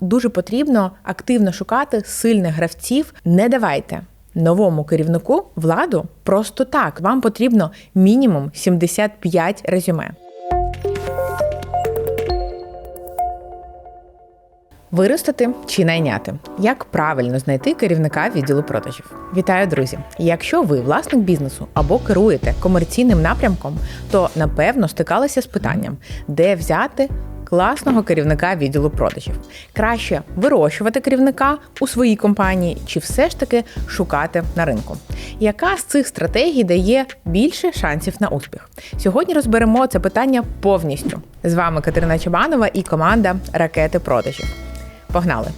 дуже потрібно активно шукати сильних гравців. Не давайте новому керівнику владу просто так. Вам потрібно мінімум 75 резюме. Виростити чи найняти? Як правильно знайти керівника відділу продажів? Вітаю, друзі! Якщо ви власник бізнесу або керуєте комерційним напрямком, то напевно стикалися з питанням, де взяти класного керівника відділу продажів. Краще вирощувати керівника у своїй компанії чи все ж таки шукати на ринку. Яка з цих стратегій дає більше шансів на успіх? Сьогодні розберемо це питання повністю. З вами Катерина Чабанова і команда Ракети продажів. Погнали!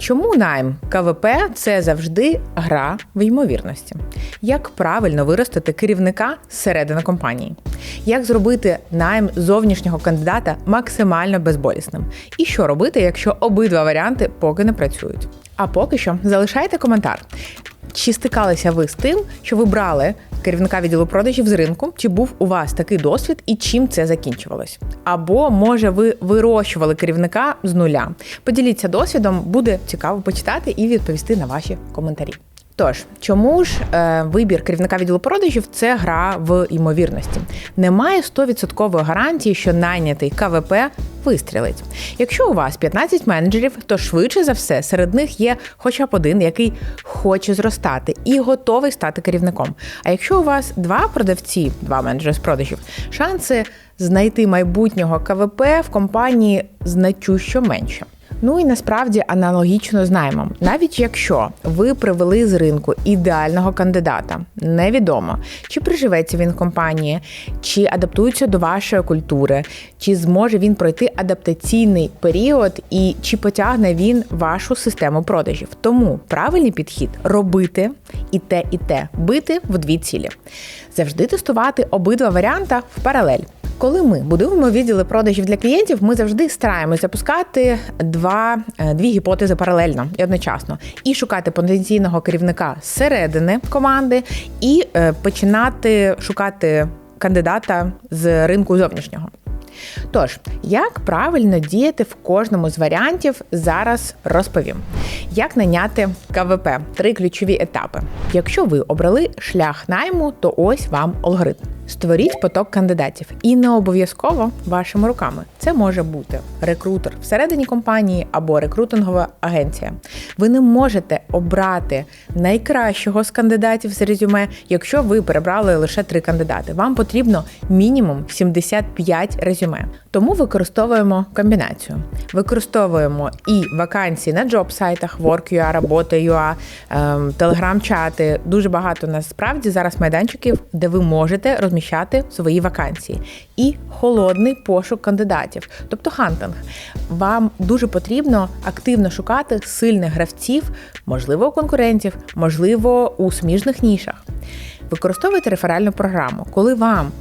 Чому найм КВП це завжди гра в ймовірності? Як правильно виростити керівника зсередини компанії? Як зробити найм зовнішнього кандидата максимально безболісним? І що робити, якщо обидва варіанти поки не працюють? А поки що залишайте коментар. Чи стикалися ви з тим, що ви брали керівника відділу продажів з ринку? Чи був у вас такий досвід і чим це закінчувалось? Або може ви вирощували керівника з нуля? Поділіться досвідом, буде цікаво почитати і відповісти на ваші коментарі. Тож, чому ж е, вибір керівника відділу продажів це гра в ймовірності? Немає 100% гарантії, що найнятий КВП вистрілить. Якщо у вас 15 менеджерів, то швидше за все серед них є хоча б один, який хоче зростати і готовий стати керівником. А якщо у вас два продавці, два менеджери з продажів, шанси знайти майбутнього КВП в компанії значущо менше. Ну і насправді аналогічно знаємо, навіть якщо ви привели з ринку ідеального кандидата, невідомо чи приживеться він в компанії, чи адаптується до вашої культури, чи зможе він пройти адаптаційний період, і чи потягне він вашу систему продажів. Тому правильний підхід робити і те, і те, бити в дві цілі. Завжди тестувати обидва варіанти в паралель. Коли ми будуємо відділи продажів для клієнтів, ми завжди стараємось запускати два е, дві гіпотези паралельно і одночасно, і шукати потенційного керівника зсередини команди, і е, починати шукати кандидата з ринку зовнішнього. Тож, як правильно діяти в кожному з варіантів, зараз розповім. Як наняти КВП три ключові етапи. Якщо ви обрали шлях найму, то ось вам алгоритм. Створіть поток кандидатів і не обов'язково вашими руками. Це може бути рекрутер всередині компанії або рекрутингова агенція. Ви не можете обрати найкращого з кандидатів з резюме, якщо ви перебрали лише три кандидати. Вам потрібно мінімум 75 резюме. Тому використовуємо комбінацію. Використовуємо і вакансії на джоб-сайтах, Work.ua, Робота.ua, телеграм-чати. Дуже багато насправді зараз майданчиків, де ви можете розміщати свої вакансії. І холодний пошук кандидатів, тобто хантинг. Вам дуже потрібно активно шукати сильних гравців, можливо, конкурентів, можливо, у сміжних нішах. Використовуйте реферальну програму, коли вам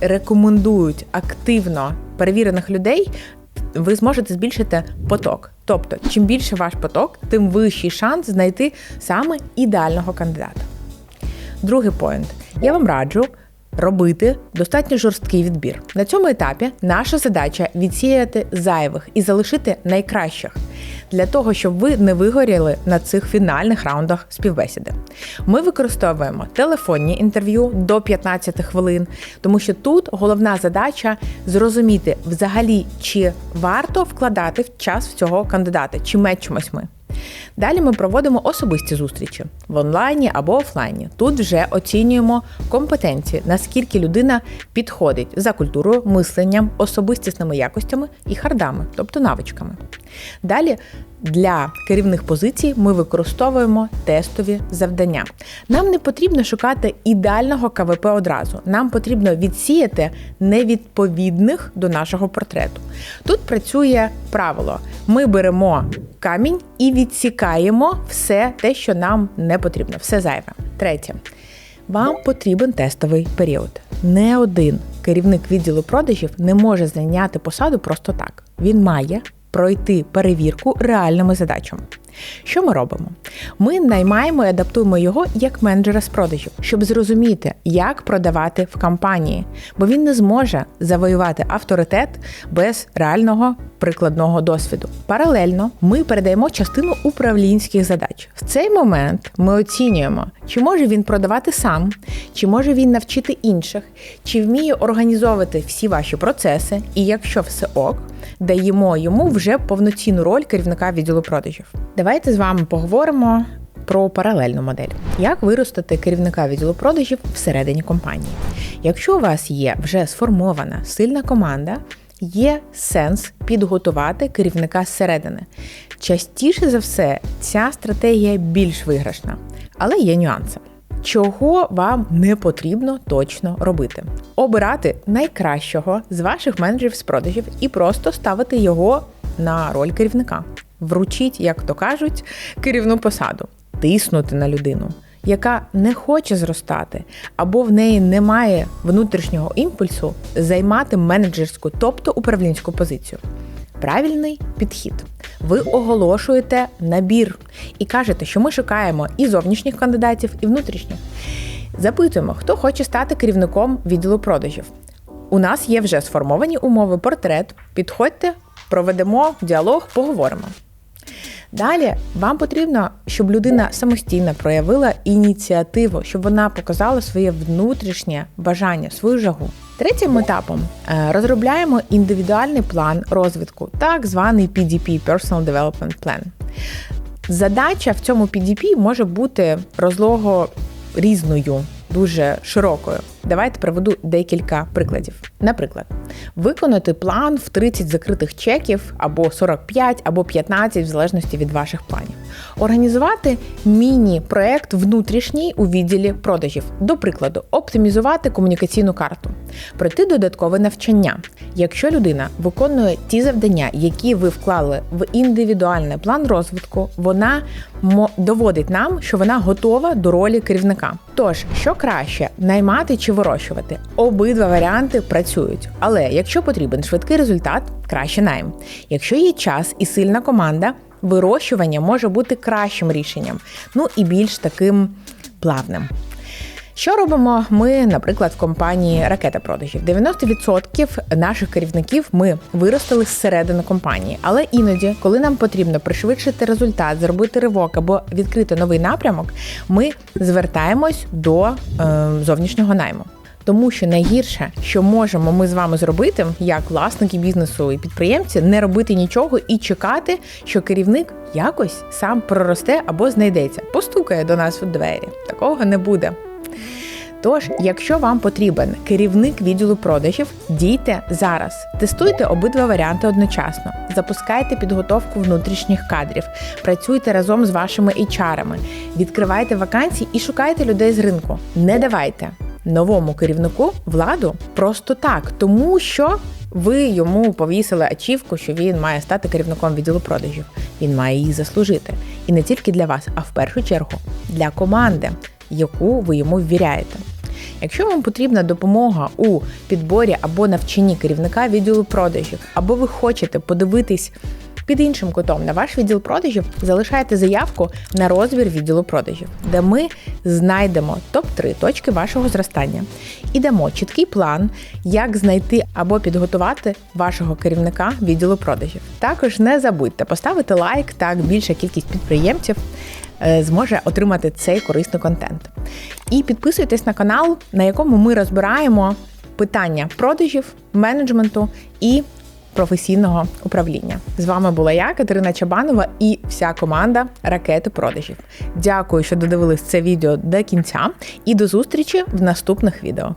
рекомендують активно перевірених людей, ви зможете збільшити поток. Тобто, чим більше ваш поток, тим вищий шанс знайти саме ідеального кандидата. Другий поінт. Я вам раджу робити достатньо жорсткий відбір. На цьому етапі наша задача відсіяти зайвих і залишити найкращих для того, щоб ви не вигоріли на цих фінальних раундах співбесіди. Ми використовуємо телефонні інтерв'ю до 15 хвилин, тому що тут головна задача зрозуміти взагалі, чи варто вкладати в час в цього кандидата, чи мечимось ми. Далі ми проводимо особисті зустрічі в онлайні або офлайні. Тут вже оцінюємо компетенції, наскільки людина підходить за культурою, мисленням, особистісними якостями і хардами, тобто навичками. Далі для керівних позицій ми використовуємо тестові завдання. Нам не потрібно шукати ідеального КВП одразу. Нам потрібно відсіяти невідповідних до нашого портрету. Тут працює правило: ми беремо камінь і відсікаємо все те, що нам не потрібно, все зайве. Третє. Вам потрібен тестовий період. Не один керівник відділу продажів не може зайняти посаду просто так. Він має пройти перевірку реальними задачами. Що ми робимо? Ми наймаємо і адаптуємо його як менеджера з продажів, щоб зрозуміти, як продавати в компанії, бо він не зможе завоювати авторитет без реального прикладного досвіду. Паралельно ми передаємо частину управлінських задач. В цей момент ми оцінюємо, чи може він продавати сам, чи може він навчити інших, чи вміє організовувати всі ваші процеси, і якщо все ок, даємо йому вже повноцінну роль керівника відділу продажів. Давайте з вами поговоримо. Про паралельну модель, як виростити керівника відділу продажів всередині компанії. Якщо у вас є вже сформована сильна команда, є сенс підготувати керівника зсередини. Частіше за все, ця стратегія більш виграшна, але є нюанси. Чого вам не потрібно точно робити? Обирати найкращого з ваших менеджерів з продажів і просто ставити його на роль керівника. Вручіть, як то кажуть, керівну посаду, тиснути на людину, яка не хоче зростати, або в неї немає внутрішнього імпульсу займати менеджерську, тобто управлінську позицію. Правильний підхід. Ви оголошуєте набір і кажете, що ми шукаємо і зовнішніх кандидатів, і внутрішніх. Запитуємо, хто хоче стати керівником відділу продажів. У нас є вже сформовані умови, портрет. Підходьте, проведемо діалог, поговоримо. Далі вам потрібно, щоб людина самостійно проявила ініціативу, щоб вона показала своє внутрішнє бажання, свою жагу. Третім етапом е, розробляємо індивідуальний план розвитку, так званий PDP Personal Development Plan. Задача в цьому PDP може бути розлого різною дуже широкою. Давайте приведу декілька прикладів. Наприклад, виконати план в 30 закритих чеків або 45, або 15, в залежності від ваших планів. Організувати міні-проект внутрішній у відділі продажів, до прикладу, оптимізувати комунікаційну карту, пройти додаткове навчання. Якщо людина виконує ті завдання, які ви вклали в індивідуальний план розвитку, вона доводить нам, що вона готова до ролі керівника. Тож, що краще наймати чи вирощувати? Обидва варіанти працюють, але якщо потрібен швидкий результат, краще найм. Якщо є час і сильна команда, вирощування може бути кращим рішенням, ну і більш таким плавним. Що робимо ми, наприклад, в компанії ракета продажів? 90% наших керівників ми виростили зсередини компанії, але іноді, коли нам потрібно пришвидшити результат, зробити ривок або відкрити новий напрямок, ми звертаємось до е, зовнішнього найму. Тому що найгірше, що можемо ми з вами зробити, як власники бізнесу і підприємці, не робити нічого і чекати, що керівник якось сам проросте або знайдеться, постукає до нас у двері. Такого не буде. Тож, якщо вам потрібен керівник відділу продажів, дійте зараз, тестуйте обидва варіанти одночасно, запускайте підготовку внутрішніх кадрів, працюйте разом з вашими HR-ами, відкривайте вакансії і шукайте людей з ринку. Не давайте новому керівнику владу просто так, тому що ви йому повісили ачівку, що він має стати керівником відділу продажів. Він має її заслужити. І не тільки для вас, а в першу чергу для команди, яку ви йому ввіряєте. Якщо вам потрібна допомога у підборі або навчанні керівника відділу продажів, або ви хочете подивитись під іншим кутом на ваш відділ продажів залишайте заявку на розбір відділу продажів, де ми знайдемо топ-3 точки вашого зростання і дамо чіткий план, як знайти або підготувати вашого керівника відділу продажів. Також не забудьте поставити лайк, так більша кількість підприємців. Е, зможе отримати цей корисний контент. І підписуйтесь на канал, на якому ми розбираємо питання продажів, менеджменту і професійного управління. З вами була я, Катерина Чабанова, і вся команда ракети продажів. Дякую, що додивились це відео до кінця, і до зустрічі в наступних відео.